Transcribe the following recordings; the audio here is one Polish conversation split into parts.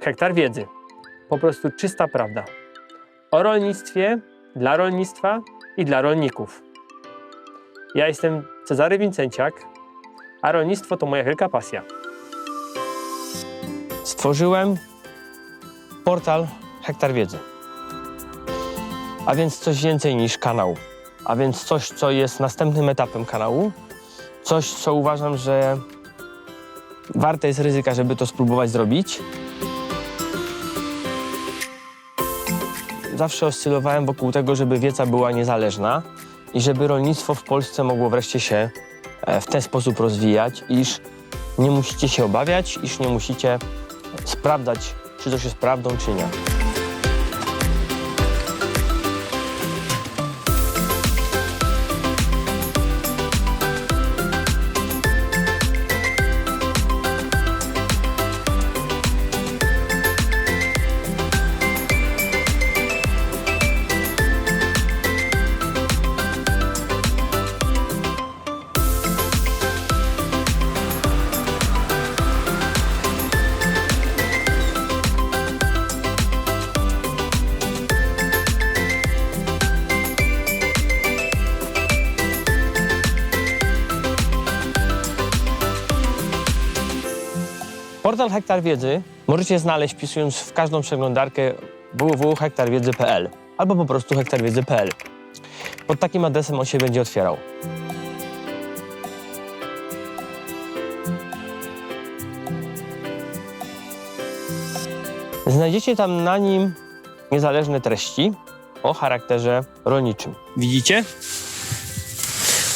Hektar wiedzy. Po prostu czysta prawda. O rolnictwie, dla rolnictwa i dla rolników. Ja jestem Cezary Wincenciak, a rolnictwo to moja wielka pasja. Stworzyłem portal Hektar Wiedzy. A więc coś więcej niż kanał. A więc coś, co jest następnym etapem kanału. Coś, co uważam, że warte jest ryzyka, żeby to spróbować zrobić. Zawsze oscylowałem wokół tego, żeby wiedza była niezależna i żeby rolnictwo w Polsce mogło wreszcie się e, w ten sposób rozwijać, iż nie musicie się obawiać, iż nie musicie sprawdzać, czy coś jest prawdą, czy nie. Portal Hektar Wiedzy możecie znaleźć wpisując w każdą przeglądarkę www.hektarwiedzy.pl albo po prostu hektarwiedzy.pl. Pod takim adresem on się będzie otwierał. Znajdziecie tam na nim niezależne treści o charakterze rolniczym. Widzicie?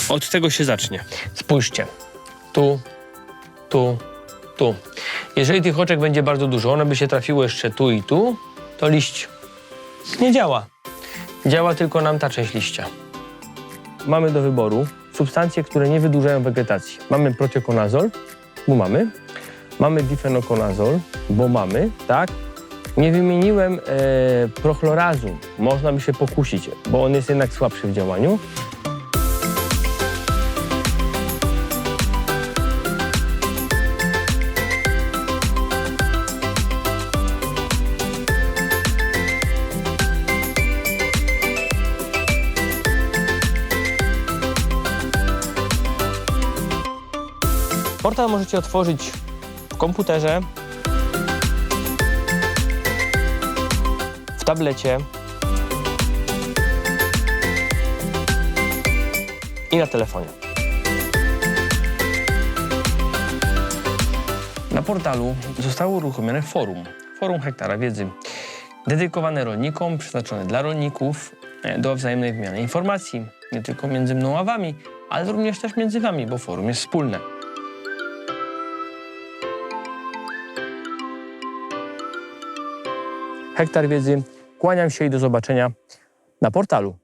Od tego się zacznie. Spójrzcie. Tu, tu, tu. Jeżeli tych oczek będzie bardzo dużo, one by się trafiły jeszcze tu i tu, to liść nie działa. Działa tylko nam ta część liścia. Mamy do wyboru substancje, które nie wydłużają wegetacji. Mamy proteokonazol, bo mamy. Mamy difenokonazol, bo mamy, tak? Nie wymieniłem e, prochlorazu. Można by się pokusić, bo on jest jednak słabszy w działaniu. Portal możecie otworzyć w komputerze, w tablecie i na telefonie. Na portalu zostało uruchomione forum, forum Hektara Wiedzy, dedykowane rolnikom, przeznaczone dla rolników e, do wzajemnej wymiany informacji, nie tylko między mną a wami, ale również też między wami, bo forum jest wspólne. Hektar Wiedzy. Kłaniam się i do zobaczenia na portalu.